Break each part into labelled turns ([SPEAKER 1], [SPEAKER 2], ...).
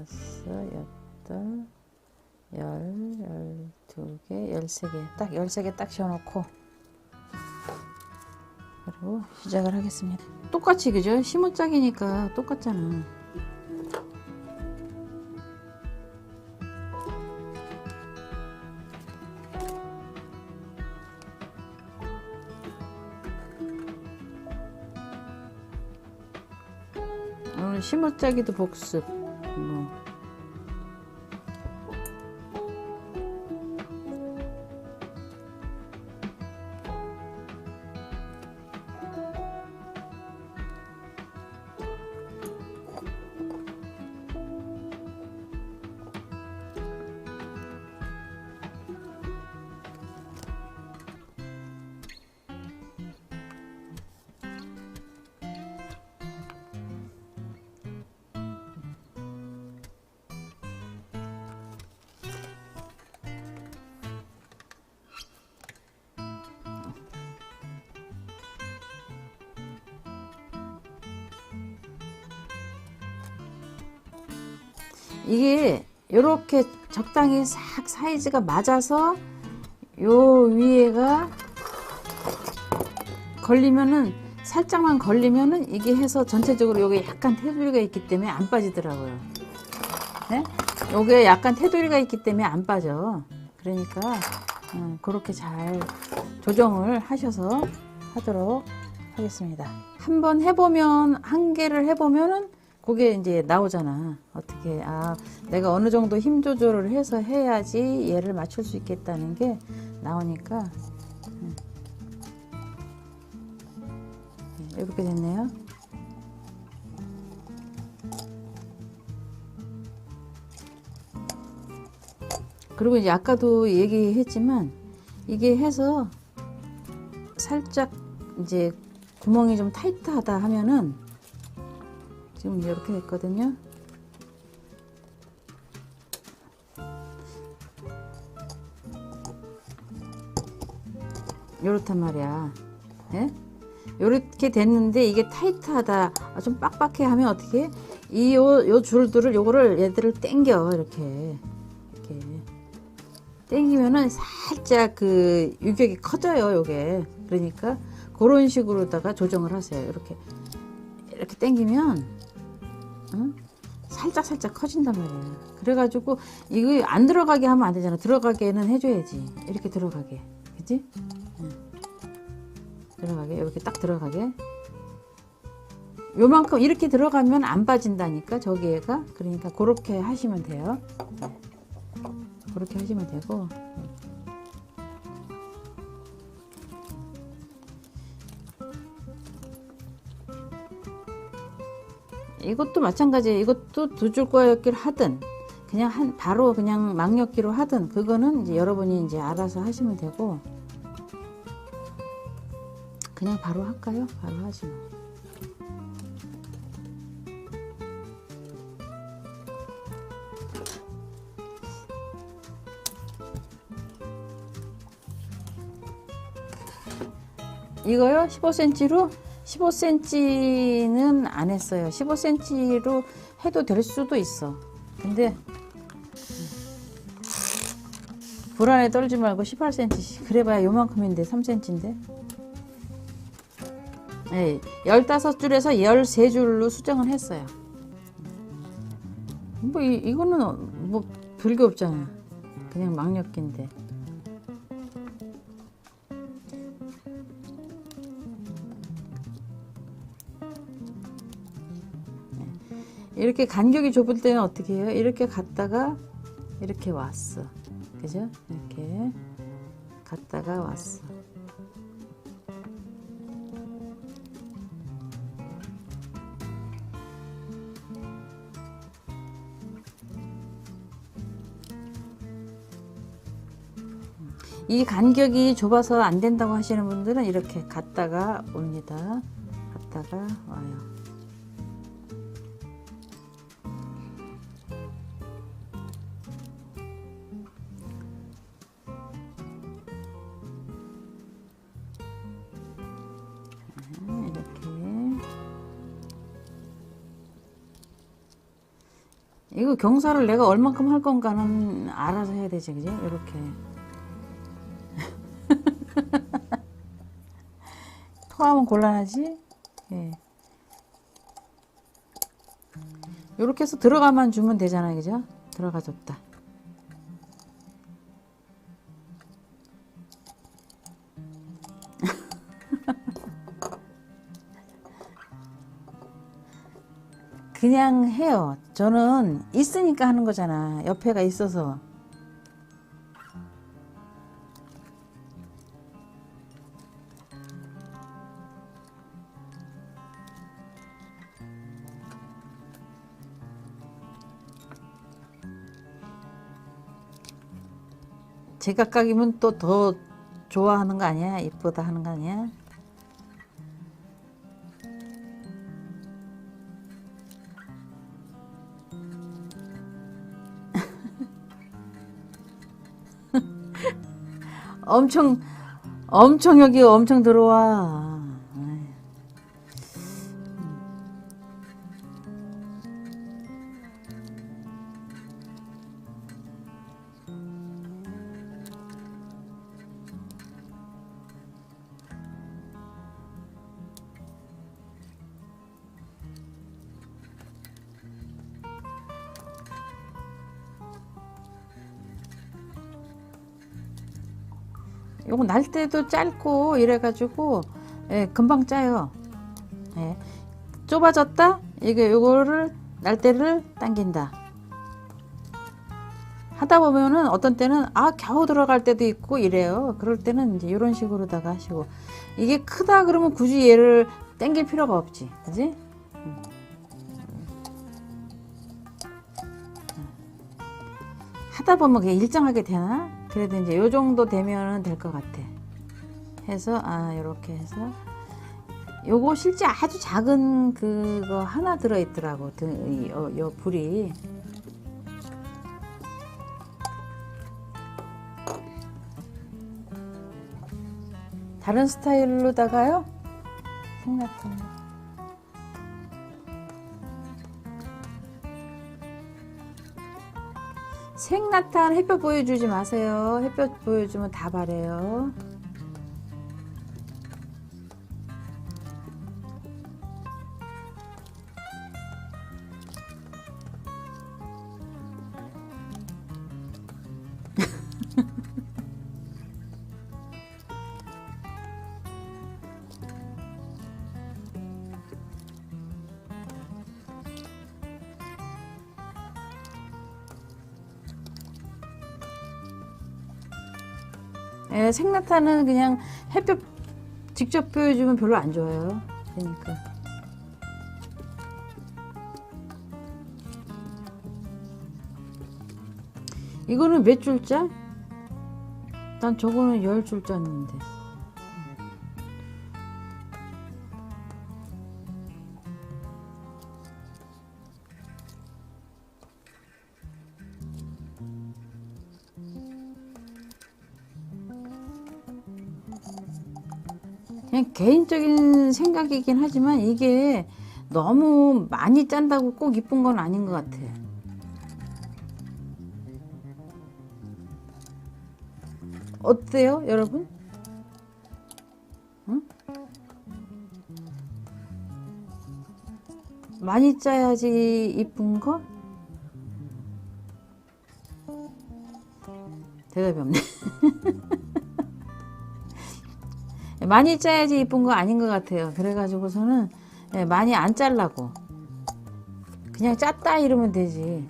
[SPEAKER 1] 여섯, 여덟, 열, 열두 개, 열세 개. 딱 열세 개딱 지어놓고 그리고 시작을 하겠습니다. 똑같이 그죠? 시무짝이니까 똑같잖아. 오늘 시무짝이도 복습. 이게 이렇게 적당히 싹 사이즈가 맞아서 요 위에가 걸리면은 살짝만 걸리면은 이게 해서 전체적으로 여기 약간 테두리가 있기 때문에 안 빠지더라고요. 네? 요게 약간 테두리가 있기 때문에 안 빠져. 그러니까 음, 그렇게 잘 조정을 하셔서 하도록 하겠습니다. 한번 해보면 한 개를 해보면은 그게 이제 나오잖아. 어떻게 아 내가 어느 정도 힘 조절을 해서 해야지 얘를 맞출 수 있겠다는 게 나오니까 음. 네, 이렇게 됐네요. 그리고 이제 아까도 얘기했지만 이게 해서 살짝 이제 구멍이 좀 타이트하다 하면은 지금 이렇게 됐거든요. 요렇단 말이야. 예? 요렇게 됐는데 이게 타이트하다, 아, 좀 빡빡해 하면 어떻게? 이 요 요 줄들을 요거를 얘들을 당겨 이렇게 이렇게 당기면은 살짝 그 유격이 커져요, 요게. 그러니까 그런 식으로다가 조정을 하세요. 이렇게 이렇게 당기면 응? 살짝 살짝 커진단 말이에요. 그래가지고 이거 안 들어가게 하면 안 되잖아. 들어가게는 해줘야지. 이렇게 들어가게? 응. 들어가게 이렇게 딱 들어가게. 요만큼 이렇게 들어가면 안 빠진다니까 저기에가. 그러니까 그렇게 하시면 돼요. 네. 그렇게 하시면 되고. 이것도 마찬가지예요. 이것도 두줄 꽂기를 하든 그냥 한 바로 그냥 막 엮기로 하든 그거는 이제 여러분이 이제 알아서 하시면 되고 그냥 바로 할까요? 바로 하시면. 이거요? 15cm로 15cm는 안 했어요. 15cm로 해도 될 수도 있어. 근데 음, 불안에 떨지 말고 18cm. 그래봐야 요만큼인데 3cm인데. 네, 15줄에서 13줄로 수정을 했어요. 뭐 이, 이거는 뭐 별게 없잖아. 그냥 막력기인데. 이렇게 간격이 좁을 때는 어떻게 해요? 이렇게 갔다가 이렇게 왔어. 그죠? 이렇게 갔다가 왔어. 이 간격이 좁아서 안 된다고 하시는 분들은 이렇게 갔다가 옵니다. 갔다가 와요. 이거 경사를 내가 얼만큼 할 건가는 알아서 해야 되지, 그지? 이렇게. 토하면 곤란하지? 예. 이렇게 해서 들어가만 주면 되잖아요, 그죠? 들어가 줬다. 그냥 해요. 저는 있으니까 하는 거잖아. 옆에가 있어서. 제각각이면 또 더 좋아하는 거 아니야? 이쁘다 하는 거 아니야? 엄청 엄청 여기 엄청 들어와. 요거 날 때도 짧고 이래가지고 예, 금방 짜요. 예. 좁아졌다? 이게 요거를 날때를 당긴다. 하다 보면은 어떤 때는 아 겨우 들어갈 때도 있고 이래요. 그럴 때는 이제 이런 식으로다가 하시고 이게 크다 그러면 굳이 얘를 당길 필요가 없지, 그지? 음. 하다 보면 그게 일정하게 되나? 그래도 이제 요 정도 되면은 될 것 같아. 해서 아 이렇게 해서 요거 실제 아주 작은 그거 하나 들어 있더라고. 요, 요 불이 다른 스타일로다가요. 생각해. 생나탄 햇볕 보여주지 마세요. 햇볕 보여주면 다 바래요. 예, 생나탄은 그냥 햇볕 직접 보여주면 별로 안 좋아요. 그러니까. 이거는 몇 줄짜? 난 저거는 열 줄짜인데. 그냥 개인적인 생각이긴 하지만 이게 너무 많이 짠다고 꼭 이쁜 건 아닌 것 같아. 어때요, 여러분? 응? 많이 짜야지 이쁜 거? 대답이 없네. 많이 짜야지 이쁜 거 아닌 것 같아요. 그래가지고서는 예, 많이 안 잘라고 그냥 짰다 이러면 되지.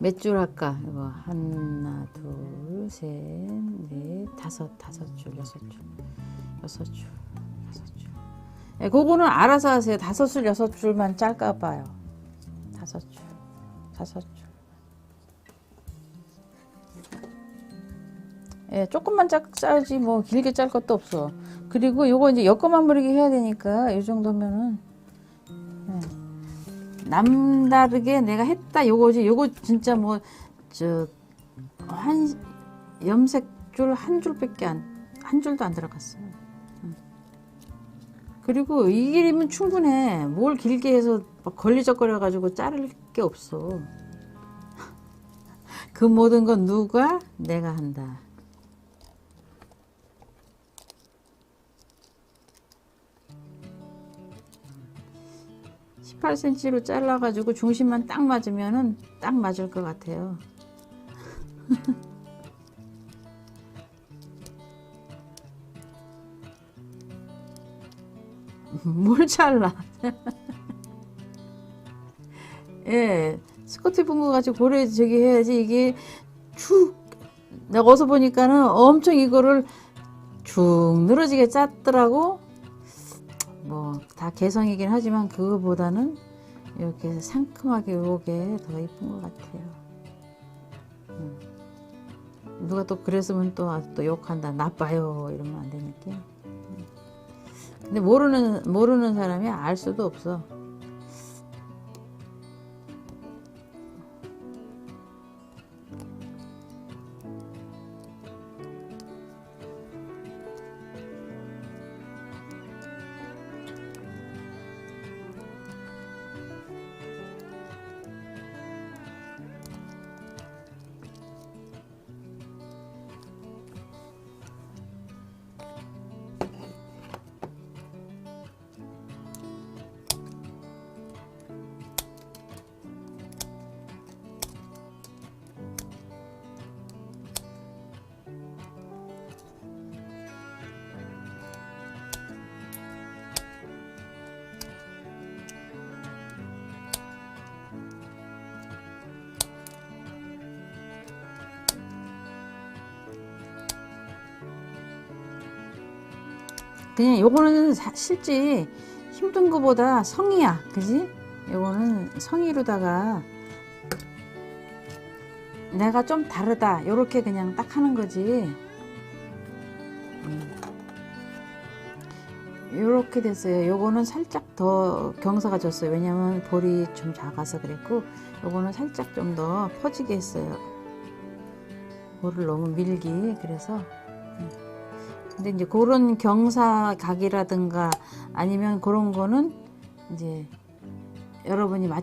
[SPEAKER 1] 몇 줄 할까? 이거 하나, 둘, 셋, 넷, 다섯, 다섯 줄, 여섯 줄, 여섯 줄, 여섯 줄. 예, 그거는 알아서 하세요. 다섯 줄, 여섯 줄만 짤까 봐요. 다섯 줄, 다섯 줄. 예, 조금만 짝, 짜지 뭐 길게 짤 것도 없어. 그리고 요거 이제 엮어만 버리게 해야 되니까 이 정도면은 예. 남다르게 내가 했다 요거지. 요거 진짜 뭐 저 한 염색 줄 한 줄밖에 안 한 줄도 안 들어갔어요. 응. 그리고 이 길이면 충분해. 뭘 길게 해서 막 걸리적거려 가지고 자를 게 없어. 그 모든 건 누가 내가 한다. (18 cm로) 잘라 가지고 중심만 딱 맞으면은 딱 맞을 것 같아요. 뭘 잘라? 예 스커트 입은 거 가지고 고래 저기 해야지 이게 축 내가 어서 보니까는 엄청 이거를 쭉 늘어지게 짰더라고 뭐 다 개성이긴 하지만 그거보다는 이렇게 상큼하게 요게 더 이쁜 것 같아요. 음. 누가 또 그랬으면 또, 아, 또 욕한다. 나빠요. 이러면 안 되니까 음. 근데 모르는 모르는 사람이 알 수도 없어 그냥 요거는 사- 실제 힘든 거보다 성의야. 그지? 요거는 성의로다가 내가 좀 다르다. 요렇게 그냥 딱 하는 거지. 음. 요렇게 됐어요. 요거는 살짝 더 경사가 졌어요. 왜냐면 볼이 좀 작아서 그랬고 요거는 살짝 좀 더 퍼지게 했어요. 볼을 너무 밀기. 그래서 근데 이제 그런 경사 각이라든가 아니면 그런 거는 이제 여러분이 마찬